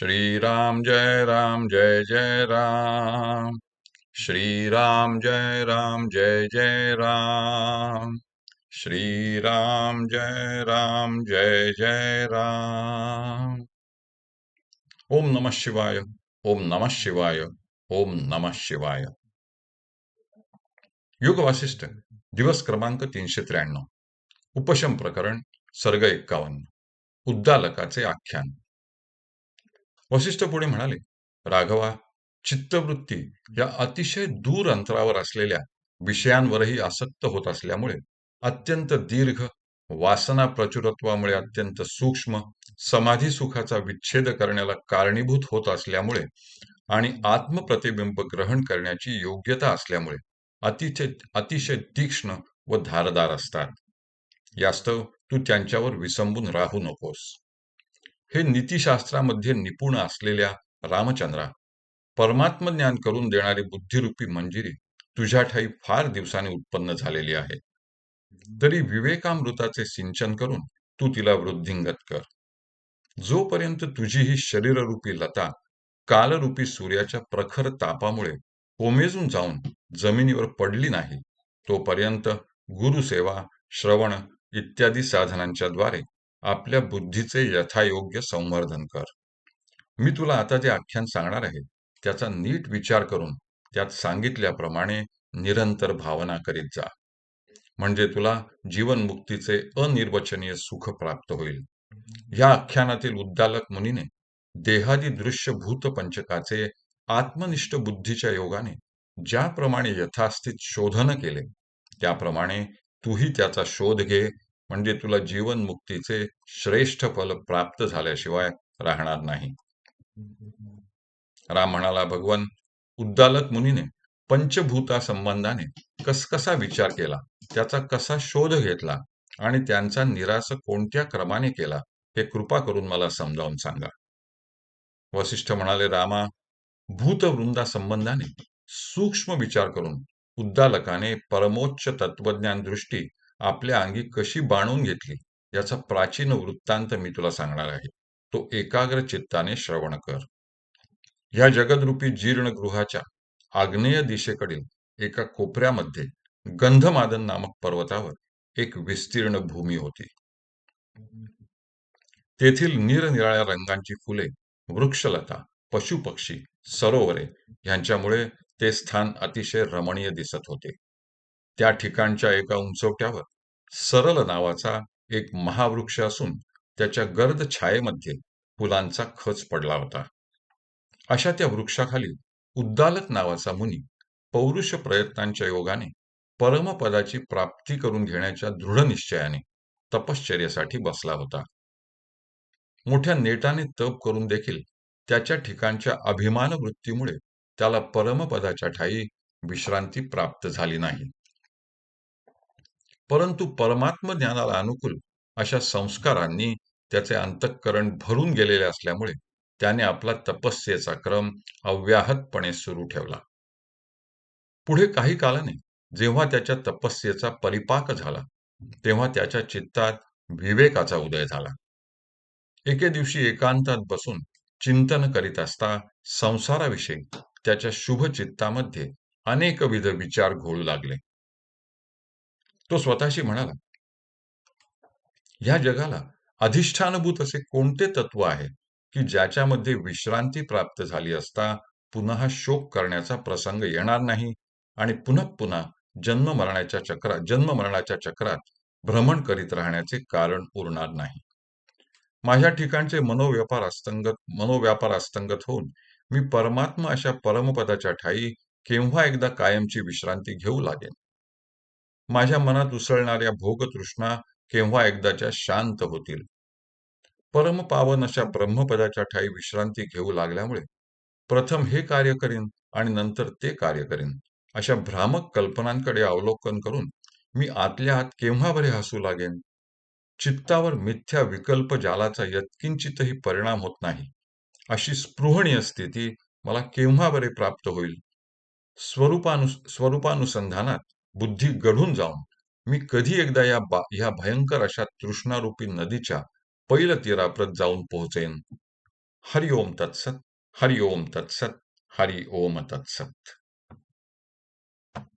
श्रीराम जय राम जय जय राम श्रीराम जय राम जय जय राम श्रीराम जय राम जय जय राम ओम नमः शिवाय ओम नमः शिवाय ओम नमः शिवाय युग वासिष्ठ दिवस क्रमांक तीनशे त्र्याण्णव उपशम प्रकरण सर्ग एक्कावन्न उद्दालकाचे आख्यान वशिष्ठ पुढे म्हणाले राघवा चित्तवृत्ती या अतिशय दूर अंतरावर असलेल्या विषयांवरही आसक्त होत असल्यामुळे अत्यंत दीर्घ वासना प्रचुरत्वामुळे अत्यंत सूक्ष्म समाधी सुखाचा विच्छेद करण्याला कारणीभूत होत असल्यामुळे आणि आत्मप्रतिबिंब ग्रहण करण्याची योग्यता असल्यामुळे अतिशय अतिशय तीक्ष्ण व धारदार असतात. यास्तव तू त्यांच्यावर विसंबून राहू नकोस. हे नीतिशास्त्रामध्ये निपुण असलेल्या रामचंद्रा परमात्म ज्ञान करून देणारी बुद्धिरूपी मंजिरी तुझ्या ठाई फार दिवसांनी उत्पन्न झालेली आहे. तरी विवेकामृताचे सिंचन करून तू तिला वृद्धिंगत कर. जोपर्यंत तुझी ही शरीररूपी लता कालरूपी सूर्याच्या प्रखर तापामुळे कोमेजून जाऊन जमिनीवर पडली नाही तोपर्यंत गुरुसेवा श्रवण इत्यादी साधनांच्या द्वारे आपल्या बुद्धीचे यथायोग्य संवर्धन कर. मी तुला आता जे आख्यान सांगणार आहे त्याचा नीट विचार करून त्यात सांगितल्याप्रमाणे निरंतर भावना करीत जा. म्हणजे तुला जीवनमुक्तीचे अनिर्वचनीय सुख प्राप्त होईल. या आख्यानातील उद्दालक मुनीने देहादी दृश्य भूत पंचकाचे आत्मनिष्ठ बुद्धीच्या योगाने ज्याप्रमाणे यथास्थित शोधन केले त्याप्रमाणे तूही त्याचा शोध घे म्हणजे तुला जीवन मुक्तीचे श्रेष्ठ फल प्राप्त झाल्याशिवाय राहणार नाही. राम म्हणाला भगवान उद्दालक मुनीने पंचभूता संबंधाने कसकसा विचार केला? त्याचा कसा शोध घेतला? आणि त्यांचा निराश कोणत्या क्रमाने केला? हे कृपा करून मला समजावून सांगा. वसिष्ठ म्हणाले रामा भूतवृंदा संबंधाने सूक्ष्म विचार करून उद्दालकाने परमोच्च तत्वज्ञान दृष्टी आपल्या अंगी कशी बाणून घेतली याचा प्राचीन वृत्तांत मी तुला सांगणार आहे. तो एकाग्र चित्ताने श्रवण कर. या जगदरूपी जीर्ण गृहाच्या आग्नेय दिशेकडील एका कोपऱ्यामध्ये गंधमादन नामक पर्वतावर एक विस्तीर्ण भूमी होती. तेथील निरनिराळ्या रंगांची फुले वृक्षलता पशुपक्षी सरोवरे यांच्यामुळे ते स्थान अतिशय रमणीय दिसत होते. त्या ठिकाणच्या एका उंचवट्यावर सरल नावाचा एक महावृक्ष असून त्याच्या गर्द छायेमध्ये फुलांचा खच पडला होता. अशा त्या वृक्षाखाली उद्दालक नावाचा मुनी पौरुष प्रयत्नांच्या योगाने परमपदाची प्राप्ती करून घेण्याच्या दृढ निश्चयाने तपश्चर्यासाठी बसला होता. मोठ्या नेटाने तप करून देखील त्याच्या ठिकाणच्या अभिमान वृत्तीमुळे त्याला परमपदाच्या ठाई विश्रांती प्राप्त झाली नाही. परंतु परमात्म ज्ञानाला अनुकूल अशा संस्कारांनी त्याचे अंतःकरण भरून गेलेले असल्यामुळे त्याने आपला तपस्येचा क्रम अव्याहतपणे सुरू ठेवला. पुढे काही कालाने जेव्हा त्याच्या तपस्येचा परिपाक झाला तेव्हा त्याच्या चित्तात विवेकाचा उदय झाला. एके दिवशी एकांतात बसून चिंतन करीत असता संसाराविषयी त्याच्या शुभ चित्तामध्ये अनेकविध विचार घोळू लागले. तो स्वतःशी म्हणाला या जगाला अधिष्ठानभूत असे कोणते तत्व आहे की ज्याच्यामध्ये विश्रांती प्राप्त झाली असता पुन्हा शोक करण्याचा प्रसंग येणार नाही आणि पुन्हा पुन्हा जन्म मरणाच्या चक्रात जन्म मरणाच्या चक्रात भ्रमण करीत राहण्याचे कारण उरणार नाही. माझ्या ठिकाणचे मनोव्यापार अस्तंगत मनोव्यापार अस्तंगत होऊन मी परमात्मा अशा परमपदाच्या ठाई केव्हा एकदा कायमची विश्रांती घेऊ लागेन. माझ्या मनात उसळणाऱ्या भोगतृष्णा केव्हा एकदाच्या शांत होतील? परमपावन अशा ब्रह्मपदाच्या ठाई विश्रांती घेऊ लागल्यामुळे प्रथम हे कार्य करीन आणि नंतर ते कार्य करीन अशा भ्रामक कल्पनांकडे अवलोकन करून मी आतल्या आत केव्हा बरे हसू लागेन? चित्तावर मिथ्या विकल्प जालाचा यत्किंचितही परिणाम होत नाही अशी स्पृहणीय स्थिती मला केव्हा बरे प्राप्त होईल? स्वरूपानु स्वरूपानुसंधानात बुद्धी गढून जाऊन मी कधी एकदा या बा ह्या भयंकर अशा तृष्णारूपी नदीच्या पैल तीराप्रत जाऊन पोहोचेन. हरि ओम तत्सत हरि ओम तत्सत हरि ओम तत्सत.